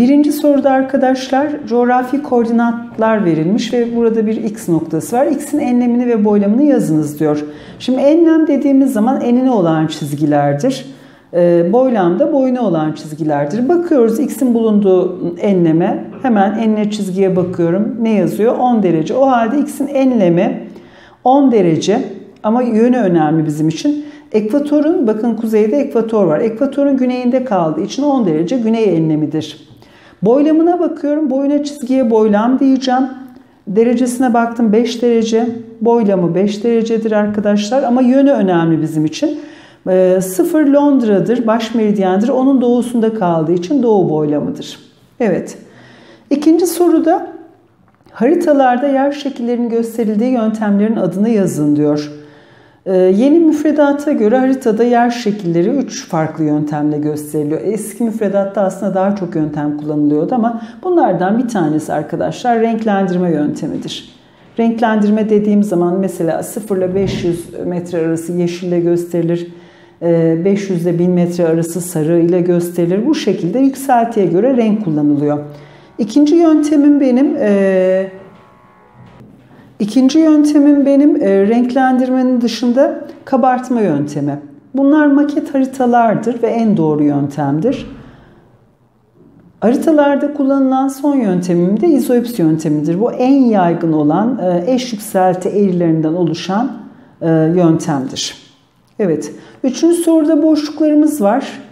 Birinci soruda arkadaşlar coğrafi koordinatlar verilmiş ve burada bir x noktası var. X'in enlemini ve boylamını yazınız diyor. Şimdi enlem dediğimiz zaman enine olan çizgilerdir. E, boylam da boyuna olan çizgilerdir. Bakıyoruz x'in bulunduğu enleme. Hemen enine çizgiye bakıyorum. Ne yazıyor? 10 derece. O halde x'in enlemi 10 derece ama yönü önemli bizim için. Ekvatorun bakın kuzeyde ekvator var. Ekvatorun güneyinde kaldığı için 10 derece güney enlemidir. Boylamına bakıyorum. Boyuna çizgiye boylam diyeceğim. Derecesine baktım 5 derece. Boylamı 5 derecedir arkadaşlar ama yönü önemli bizim için. E, sıfır Londra'dır, baş meridyendir. Onun doğusunda kaldığı için doğu boylamıdır. Evet. İkinci soruda haritalarda yer şekillerinin gösterildiği yöntemlerin adını yazın diyor. Ee, yeni müfredata göre haritada yer şekilleri 3 farklı yöntemle gösteriliyor. Eski müfredatta aslında daha çok yöntem kullanılıyordu ama bunlardan bir tanesi arkadaşlar renklendirme yöntemidir. Renklendirme dediğim zaman mesela 0 ile 500 metre arası yeşille gösterilir. 500 ee, ile 1000 metre arası sarı ile gösterilir. Bu şekilde yükseltiye göre renk kullanılıyor. İkinci yöntemim benim e, İkinci yöntemim benim e, renklendirmenin dışında kabartma yöntemi. Bunlar maket haritalardır ve en doğru yöntemdir. Haritalarda kullanılan son yöntemim de izoips yöntemidir. Bu en yaygın olan e, eş yükselti eğrilerinden oluşan e, yöntemdir. Evet, üçüncü soruda boşluklarımız var.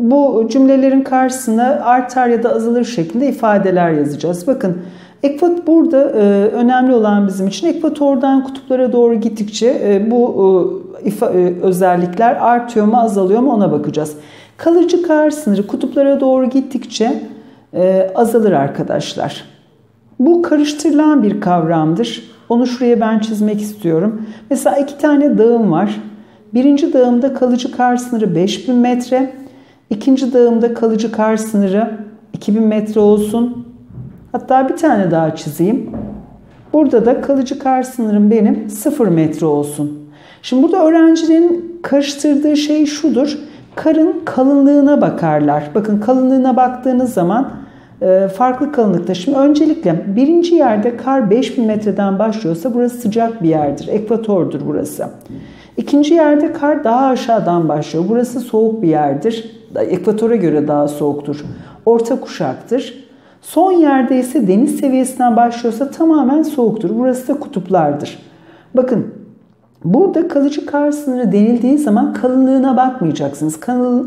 Bu cümlelerin karşısına artar ya da azalır şeklinde ifadeler yazacağız. Bakın Ekvat burada e, önemli olan bizim için ekvatordan kutuplara doğru gittikçe e, bu e, ifa, e, özellikler artıyor mu azalıyor mu ona bakacağız. Kalıcı kar sınırı kutuplara doğru gittikçe e, azalır arkadaşlar. Bu karıştırılan bir kavramdır. Onu şuraya ben çizmek istiyorum. Mesela iki tane dağım var. Birinci dağımda kalıcı kar sınırı 5000 metre. İkinci dağımda kalıcı kar sınırı 2000 metre olsun. Hatta bir tane daha çizeyim. Burada da kalıcı kar sınırım benim 0 metre olsun. Şimdi burada öğrencilerin karıştırdığı şey şudur. Karın kalınlığına bakarlar. Bakın kalınlığına baktığınız zaman e, farklı kalınlıkta. Şimdi öncelikle birinci yerde kar 5000 metreden başlıyorsa burası sıcak bir yerdir. Ekvatordur burası. İkinci yerde kar daha aşağıdan başlıyor. Burası soğuk bir yerdir. Ekvatora göre daha soğuktur. Orta kuşaktır. Son yerde ise deniz seviyesinden başlıyorsa tamamen soğuktur. Burası da kutuplardır. Bakın burada kalıcı kar sınırı denildiği zaman kalınlığına bakmayacaksınız.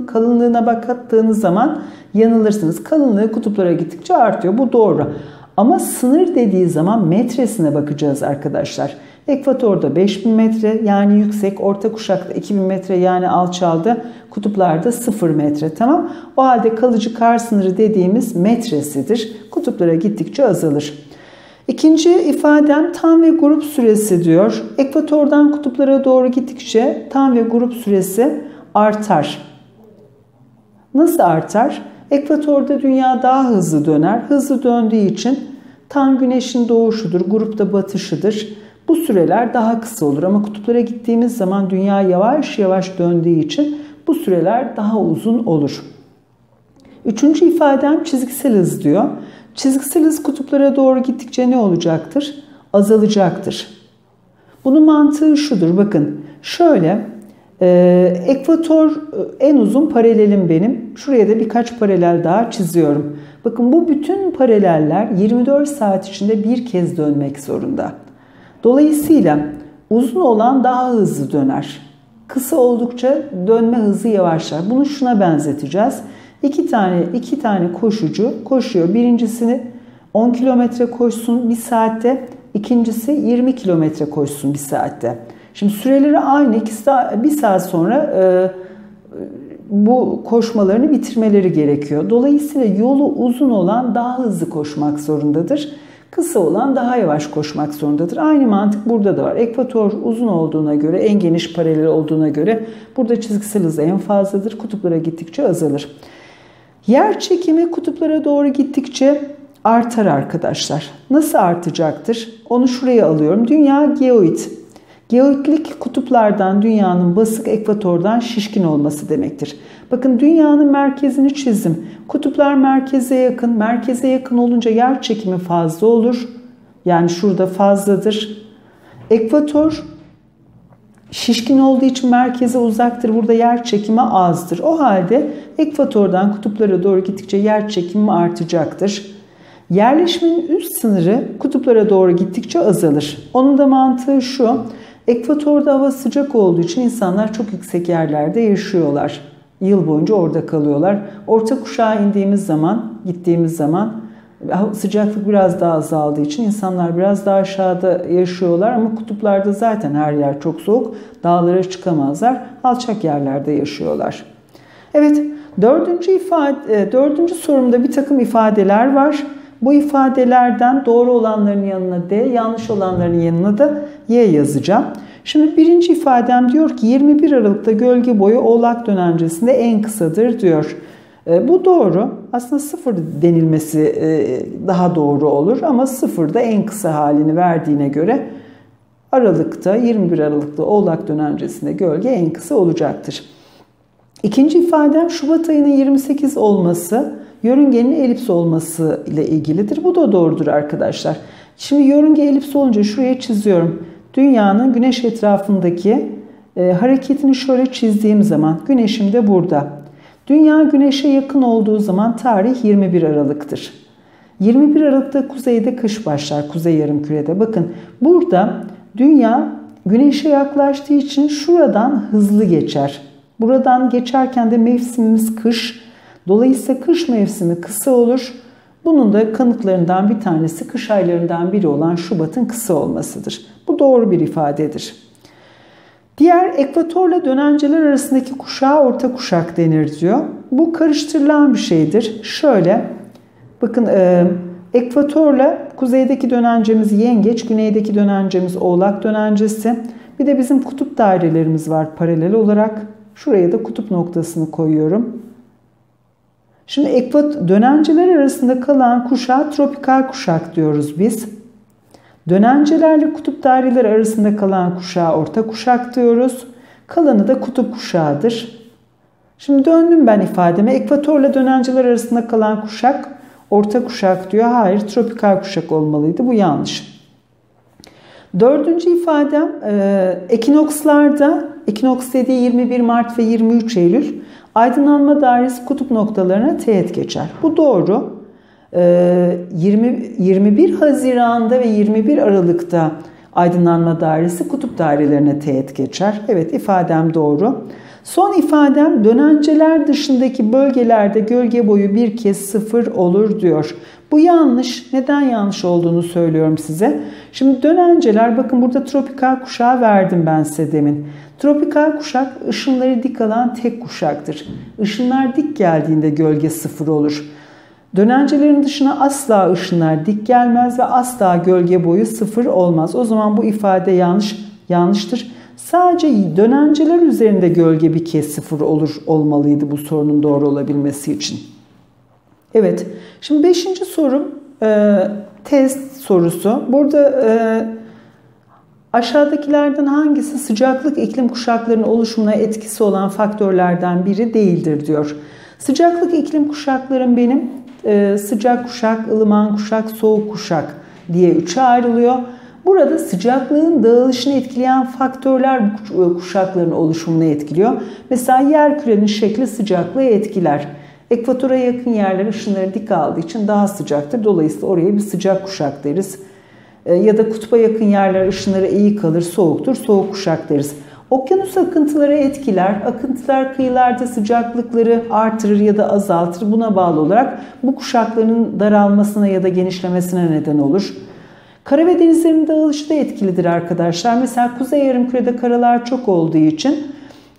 kalınlığına baktığınız zaman yanılırsınız. Kalınlığı kutuplara gittikçe artıyor. Bu doğru. Ama sınır dediği zaman metresine bakacağız arkadaşlar. Ekvatorda 5000 metre yani yüksek, orta kuşakta 2000 metre yani alçaldı, kutuplarda 0 metre tamam. O halde kalıcı kar sınırı dediğimiz metresidir. Kutuplara gittikçe azalır. İkinci ifadem tam ve grup süresi diyor. Ekvatordan kutuplara doğru gittikçe tam ve grup süresi artar. Nasıl artar? Ekvatorda dünya daha hızlı döner. Hızlı döndüğü için tam güneşin doğuşudur, grupta batışıdır. Bu süreler daha kısa olur ama kutuplara gittiğimiz zaman dünya yavaş yavaş döndüğü için bu süreler daha uzun olur. Üçüncü ifadem çizgisel hız diyor. Çizgisel hız kutuplara doğru gittikçe ne olacaktır? Azalacaktır. Bunun mantığı şudur. Bakın şöyle e, ekvator e, en uzun paralelim benim. Şuraya da birkaç paralel daha çiziyorum. Bakın bu bütün paraleller 24 saat içinde bir kez dönmek zorunda. Dolayısıyla uzun olan daha hızlı döner. Kısa oldukça dönme hızı yavaşlar. Bunu şuna benzeteceğiz. İki tane, iki tane koşucu koşuyor. Birincisini 10 kilometre koşsun bir saatte. ikincisi 20 kilometre koşsun bir saatte. Şimdi süreleri aynı. İkisi de bir saat sonra e, bu koşmalarını bitirmeleri gerekiyor. Dolayısıyla yolu uzun olan daha hızlı koşmak zorundadır. Kısa olan daha yavaş koşmak zorundadır. Aynı mantık burada da var. Ekvator uzun olduğuna göre, en geniş paralel olduğuna göre burada çizgisel hız en fazladır. Kutuplara gittikçe azalır. Yer çekimi kutuplara doğru gittikçe artar arkadaşlar. Nasıl artacaktır? Onu şuraya alıyorum. Dünya geoid. Geoiklik kutuplardan dünyanın basık ekvatordan şişkin olması demektir. Bakın dünyanın merkezini çizdim. Kutuplar merkeze yakın. Merkeze yakın olunca yer çekimi fazla olur. Yani şurada fazladır. Ekvator şişkin olduğu için merkeze uzaktır. Burada yer çekimi azdır. O halde ekvatordan kutuplara doğru gittikçe yer çekimi artacaktır. Yerleşmenin üst sınırı kutuplara doğru gittikçe azalır. Onun da mantığı şu. Ekvatorda hava sıcak olduğu için insanlar çok yüksek yerlerde yaşıyorlar. Yıl boyunca orada kalıyorlar. Orta kuşağa indiğimiz zaman, gittiğimiz zaman sıcaklık biraz daha azaldığı için insanlar biraz daha aşağıda yaşıyorlar ama kutuplarda zaten her yer çok soğuk. Dağlara çıkamazlar. Alçak yerlerde yaşıyorlar. Evet, dördüncü, ifade, e, dördüncü sorumda bir takım ifadeler var. Bu ifadelerden doğru olanların yanına D, yanlış olanların yanına da Y yazacağım. Şimdi birinci ifadem diyor ki 21 Aralık'ta gölge boyu oğlak dönencesinde en kısadır diyor. E, bu doğru. Aslında sıfır denilmesi e, daha doğru olur ama sıfırda en kısa halini verdiğine göre Aralık'ta 21 Aralık'ta Oğlak dönencesinde gölge en kısa olacaktır. İkinci ifadem Şubat ayının 28 olması yörüngenin elips olması ile ilgilidir. Bu da doğrudur arkadaşlar. Şimdi yörünge elips olunca şuraya çiziyorum. Dünyanın güneş etrafındaki e, hareketini şöyle çizdiğim zaman güneşim de burada. Dünya güneşe yakın olduğu zaman tarih 21 Aralık'tır. 21 Aralık'ta kuzeyde kış başlar, kuzey yarımkürede. Bakın burada dünya güneşe yaklaştığı için şuradan hızlı geçer. Buradan geçerken de mevsimimiz kış. Dolayısıyla kış mevsimi kısa olur. Bunun da kanıtlarından bir tanesi kış aylarından biri olan Şubat'ın kısa olmasıdır. Bu doğru bir ifadedir. Diğer ekvatorla dönenceler arasındaki kuşağa orta kuşak denir diyor. Bu karıştırılan bir şeydir. Şöyle bakın e, ekvatorla kuzeydeki dönencemiz yengeç, güneydeki dönencemiz oğlak dönencesi. Bir de bizim kutup dairelerimiz var paralel olarak. Şuraya da kutup noktasını koyuyorum. Şimdi ekvat dönenceler arasında kalan kuşağa tropikal kuşak diyoruz biz. Dönencelerle kutup daireleri arasında kalan kuşağa orta kuşak diyoruz. Kalanı da kutup kuşağıdır. Şimdi döndüm ben ifademe. Ekvatorla dönenceler arasında kalan kuşak orta kuşak diyor. Hayır tropikal kuşak olmalıydı. Bu yanlış. Dördüncü ifadem e, ekinokslarda, ekinoks dediği 21 Mart ve 23 Eylül aydınlanma dairesi kutup noktalarına teğet geçer. Bu doğru. 20, 21 Haziran'da ve 21 Aralık'ta aydınlanma dairesi kutup dairelerine teğet geçer. Evet ifadem doğru. Son ifadem dönenceler dışındaki bölgelerde gölge boyu bir kez sıfır olur diyor. Bu yanlış. Neden yanlış olduğunu söylüyorum size. Şimdi dönenceler bakın burada tropikal kuşağı verdim ben size demin. Tropikal kuşak ışınları dik alan tek kuşaktır. Işınlar dik geldiğinde gölge sıfır olur. Dönencelerin dışına asla ışınlar dik gelmez ve asla gölge boyu sıfır olmaz. O zaman bu ifade yanlış yanlıştır. Sadece dönenceler üzerinde gölge bir kez sıfır olur olmalıydı bu sorunun doğru olabilmesi için. Evet. Şimdi beşinci sorum e, test sorusu. Burada e, aşağıdakilerden hangisi sıcaklık iklim kuşaklarının oluşumuna etkisi olan faktörlerden biri değildir diyor. Sıcaklık iklim kuşaklarım benim e, sıcak kuşak, ılıman kuşak, soğuk kuşak diye üçe ayrılıyor. Burada sıcaklığın dağılışını etkileyen faktörler bu kuşakların oluşumunu etkiliyor. Mesela yer kürenin şekli sıcaklığı etkiler. Ekvatora yakın yerler ışınları dik aldığı için daha sıcaktır. Dolayısıyla oraya bir sıcak kuşak deriz. E, ya da kutba yakın yerler ışınları iyi kalır, soğuktur, soğuk kuşak deriz. Okyanus akıntıları etkiler. Akıntılar kıyılarda sıcaklıkları artırır ya da azaltır. Buna bağlı olarak bu kuşakların daralmasına ya da genişlemesine neden olur. Kara ve denizlerin dağılışı da etkilidir arkadaşlar. Mesela kuzey yarımkürede karalar çok olduğu için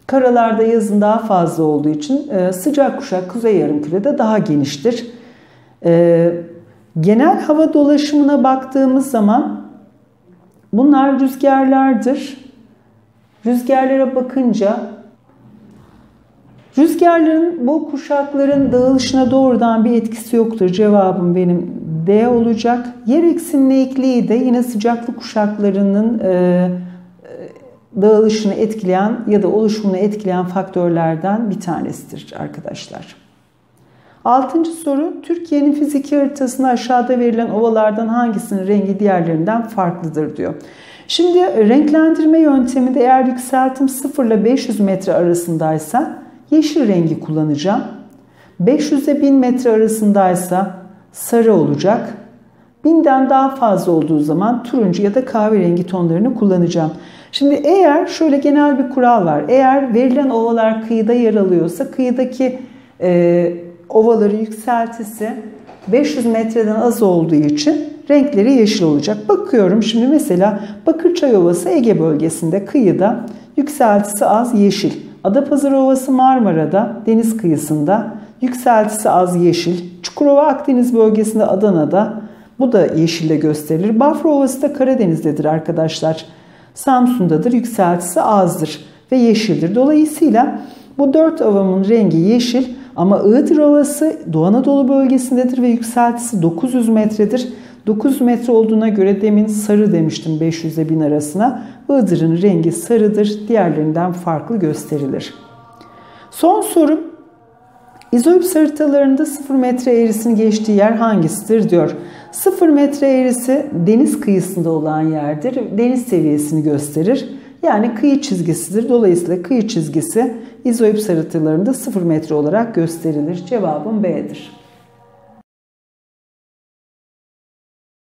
karalarda yazın daha fazla olduğu için e, sıcak kuşak kuzey yarımkürede daha geniştir. E, genel hava dolaşımına baktığımız zaman bunlar rüzgarlardır. Rüzgarlara bakınca rüzgarların bu kuşakların dağılışına doğrudan bir etkisi yoktur. Cevabım benim D olacak. Yer eksimlikliği de yine sıcaklık kuşaklarının e, dağılışını etkileyen ya da oluşumunu etkileyen faktörlerden bir tanesidir arkadaşlar. Altıncı soru, Türkiye'nin fiziki haritasında aşağıda verilen ovalardan hangisinin rengi diğerlerinden farklıdır diyor. Şimdi renklendirme yönteminde eğer yükseltim 0 ile 500 metre arasındaysa yeşil rengi kullanacağım. 500 ile 1000 metre arasındaysa sarı olacak. 1000'den daha fazla olduğu zaman turuncu ya da kahverengi tonlarını kullanacağım. Şimdi eğer şöyle genel bir kural var. Eğer verilen ovalar kıyıda yer alıyorsa kıyıdaki e, ovaları yükseltisi 500 metreden az olduğu için renkleri yeşil olacak. Bakıyorum şimdi mesela Bakırçay Ovası Ege bölgesinde kıyıda yükseltisi az yeşil. Adapazarı Ovası Marmara'da deniz kıyısında yükseltisi az yeşil. Çukurova Akdeniz bölgesinde Adana'da bu da yeşille gösterilir. Bafra Ovası da Karadeniz'dedir arkadaşlar. Samsun'dadır yükseltisi azdır ve yeşildir. Dolayısıyla bu dört ovamın rengi yeşil ama Iğdır Ovası Doğu Anadolu bölgesindedir ve yükseltisi 900 metredir. 900 metre olduğuna göre demin sarı demiştim 500 ile 1000 arasına. Iğdır'ın rengi sarıdır, diğerlerinden farklı gösterilir. Son sorum İzoips haritalarında 0 metre eğrisini geçtiği yer hangisidir diyor. 0 metre eğrisi deniz kıyısında olan yerdir. Deniz seviyesini gösterir. Yani kıyı çizgisidir. Dolayısıyla kıyı çizgisi izoips haritalarında 0 metre olarak gösterilir. Cevabım B'dir.